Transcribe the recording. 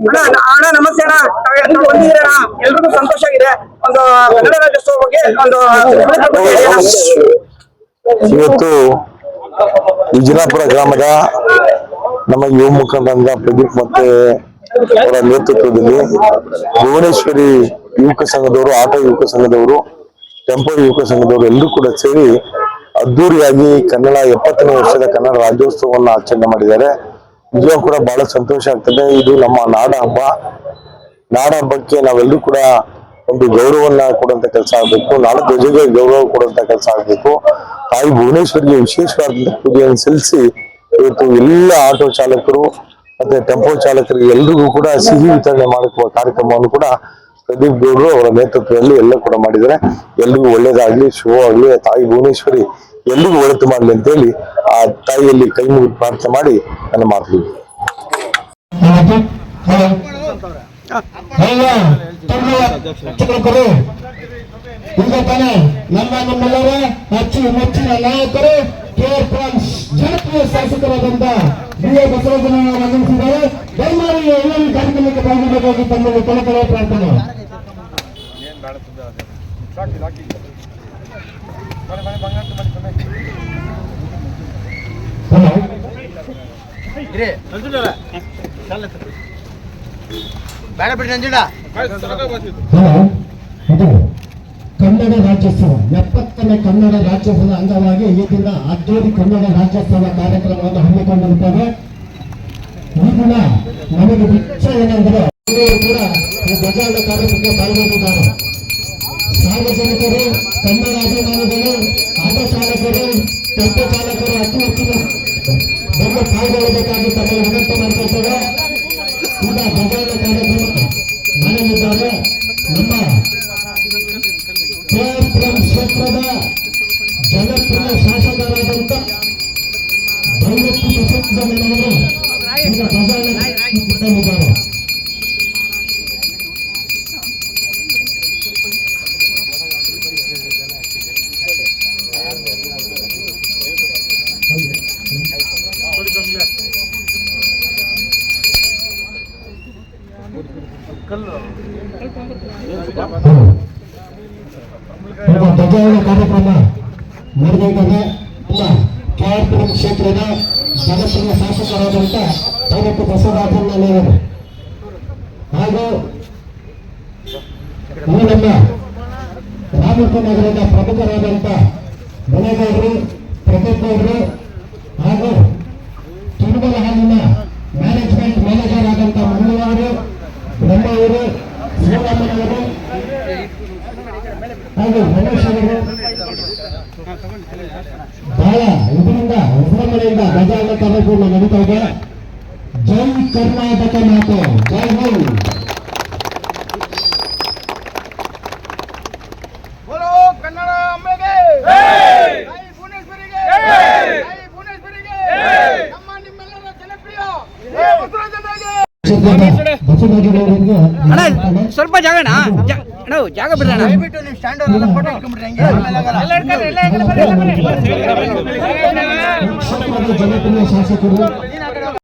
ಅಣ್ಣ ನಮಸ್ತೆ ಅಣ್ಣ. ಎಲ್ರಿಗೂ ಒಂದು ಕನ್ನಡ ರಾಜ್ಯೋತ್ಸವ ಒಂದು ಇವತ್ತು ವಿಜಯಪುರ ಗ್ರಾಮದ ನಮ್ಮ ಯುವ ಮುಖಂಡರಾದ ಪ್ರದೀಪ್ ಮತ್ತೆ ಅವರ ನೇತೃತ್ವದಲ್ಲಿ ಭುವನೇಶ್ವರಿ ಯುವಕ ಸಂಘದವರು, ಆಟೋ ಯುವಕ ಸಂಘದವರು, ಟೆಂಪೋ ಯುವಕ ಸಂಘದವರು ಎಲ್ಲರೂ ಕೂಡ ಸೇರಿ ಅದ್ದೂರಿಯಾಗಿ ಕನ್ನಡ ಎಪ್ಪತ್ತನೇ ವರ್ಷದ ಕನ್ನಡ ರಾಜ್ಯೋತ್ಸವವನ್ನು ಆಚರಣೆ ಮಾಡಿದ್ದಾರೆ. ನಿಜವಾಗೂ ಕೂಡ ಬಹಳ ಸಂತೋಷ ಆಗ್ತದೆ. ಇದು ನಮ್ಮ ನಾಡ ಹಬ್ಬ. ನಾಡ ಹಬ್ಬಕ್ಕೆ ನಾವೆಲ್ಲರೂ ಕೂಡ ಒಂದು ಗೌರವವನ್ನ ಕೊಡುವಂತ ಕೆಲಸ ಆಗಬೇಕು. ನಾಡ ಧ್ವಜಗೆ ಗೌರವ ಕೊಡುವಂತ ಕೆಲಸ ಆಗಬೇಕು. ತಾಯಿ ಭುವನೇಶ್ವರಿಗೆ ವಿಶೇಷವಾದಂತ ಪೂಜೆಯನ್ನು ಸಲ್ಲಿಸಿ ಇವತ್ತು ಎಲ್ಲ ಆಟೋ ಚಾಲಕರು ಮತ್ತೆ ಟೆಂಪೋ ಚಾಲಕರಿಗೆ ಎಲ್ರಿಗೂ ಕೂಡ ಸಿಹಿ ವಿತರಣೆ ಮಾಡುವ ಕಾರ್ಯಕ್ರಮವನ್ನು ಕೂಡ ಪ್ರದೀಪ್ ಗೌಡರು ಅವರ ನೇತೃತ್ವದಲ್ಲಿ ಎಲ್ಲ ಕೂಡ ಮಾಡಿದ್ದಾರೆ. ಎಲ್ರಿಗೂ ಒಳ್ಳೇದಾಗ್ಲಿ, ಶುಭವಾಗ್ಲಿ. ತಾಯಿ ಭುವನೇಶ್ವರಿ ಎಲ್ರಿಗೂ ಒಳಿತು ಮಾಡಲಿ ಅಂತೇಳಿ ಆ ತಾಯಿಯಲ್ಲಿ ಕೈ ಮುಗಿದು ಪ್ರಾರ್ಥನೆ ಮಾಡಿ ನನ್ನ ಮಾತು ಈಗ ನಮ್ಮ ನಮ್ಮೆಲ್ಲರ ಅಚ್ಚುಮೆಚ್ಚಿನ ನಾಯಕರು ಕೆ ಫ್ರಾನ್ಸ್ ಜನಪ್ರಿಯ ಶಾಸಕರಾದಂತ ಬಿ ಎ ಆಗಮಿಸಿದ್ದಾರೆ ಎಲ್ಲರೂ ಕಾರ್ಯಕ್ರಮಕ್ಕೆ ಪ್ರಾರ್ಥನೆ ಹಲೋ ಬೇಡ ಬಿಡ್ರಿ ನಂಜುಂಡ. ಹಲೋ ಇದು ಕನ್ನಡ ರಾಜ್ಯೋತ್ಸವ ಎಪ್ಪತ್ತನೇ ಕನ್ನಡ ರಾಜ್ಯೋತ್ಸವದ ಅಂಗವಾಗಿ ಈ ದಿನ ಅದ್ದೂರಿ ಕನ್ನಡ ರಾಜ್ಯೋತ್ಸವ ಕಾರ್ಯಕ್ರಮವನ್ನು ಹಮ್ಮಿಕೊಂಡಿರುತ್ತೇವೆ ಈ ದಿನ ನಮಗೆ ವಿಚಾರ ಏನೆಂದರೆ ಕೂಡ ಈ ಕಾರ್ಯಕ್ರಮಕ್ಕೆ ಪಾಲ್ಗೊಂಡಿದ್ದಾರೆ. ಸಾರ್ವಜನಿಕರು ಕನ್ನಡ ಅಭಿಮಾನಿಗಳು ಆಟೋ ಚಾಲಕರು ಟೆಂಪೋ ಚಾಲಕರು ಅತಿ ಹೆಚ್ಚಿನ ಪಾಲ್ಗೊಳ್ಳಬೇಕಾಗಿ ತಮ್ಮಲ್ಲಿ ವಿನಂತಿ ಮಾಡಿಕೊಳ್ತೇವೆ ಈಗ ಧ್ವಜಾರೋಹಣ ಕಾರ್ಯಕ್ರಮ ಮಾಡಲಿದ್ದಾರೆ ನಮ್ಮ ಕೆಆರ್ಪುರಂ ಕ್ಷೇತ್ರದ ಜನಪ್ರಿಯ ಶಾಸಕರಾದಂತ ದೈವತ್ವ ಬಸವಣ್ಣನವರು ಈಗ ಧ್ವಜಾರೋಹಣ ಮಾಡಲಿದ್ದಾರೆ ಈಗ ಧ್ವಜಾರೋಹಣ ಕಾರ್ಯಕ್ರಮ ನಡೆದಿದ್ದಾರೆ ನಮ್ಮ ಕೆಆರ್ಪುರಂ ಕ್ಷೇತ್ರದ ಜನಪ್ರಿಯ ಶಾಸಕರಾದಂತ ದೈವತ್ವ ಬಸವರಾಜಣ್ಣನವರು ಹಾಗೂ ನಮ್ಮ ನಗರದ ಪ್ರಮುಖರಾದಂತ ಬುಣಗೌಡರು ಪ್ರದೀಪ್ ಹಾಗೂ ತುಣಬಲ ಹಾಗೂ ರಮೇಶ್ ಅವರು ಬಹಳ ಇದರಿಂದ ವಿಜೃಂಭಣೆಯಿಂದ ಗಜಾನ ಕಾರ್ಯಕ್ರಮ ನಡೀತಾ ಇದೆ ಜೈ ಕರ್ನಾಟಕ ಮಾತು ಜೈ ಹಿಂದ್ ಬೋಲೋ ಕನ್ನಡ ಅಂಬೆಗೆ ತಾಯಿ ಭುವನೇಶ್ವರಿಗೆ ತಾಯಿ ಭುವನೇಶ್ವರಿಗೆ ನಮ್ಮ ನಿಮ್ಮೆಲ್ಲರ ಜನಪ್ರಿಯ ಏ ಬಸವರಾಜನಿಗೆ ಕ್ಷೇತ್ರದ ಬಸವರಾಜನವರಿಗೆ ಅಣ್ಣ ಸ್ವಲ್ಪ ಜಾಗ ಅಣ್ಣ ಜಾ- ಅಣ್ಣ ಜಾಗ ಬಿಡೋಣ ದಯವಿಟ್ಟು ನೀವು ಸ್ಟ್ಯಾಂಡ್ ಅವರೆಲ್ಲ ಫೋಟೋ ಇಟ್ಕೊಂಡ್ಬಿಡ್ರಿ ಹಂಗೆ ಆಮೇಲೆ ಆಗಲ್ಲ. ಕ್ಷೇತ್ರದ ಜನಪ್ರಿಯ ಶಾಸಕರು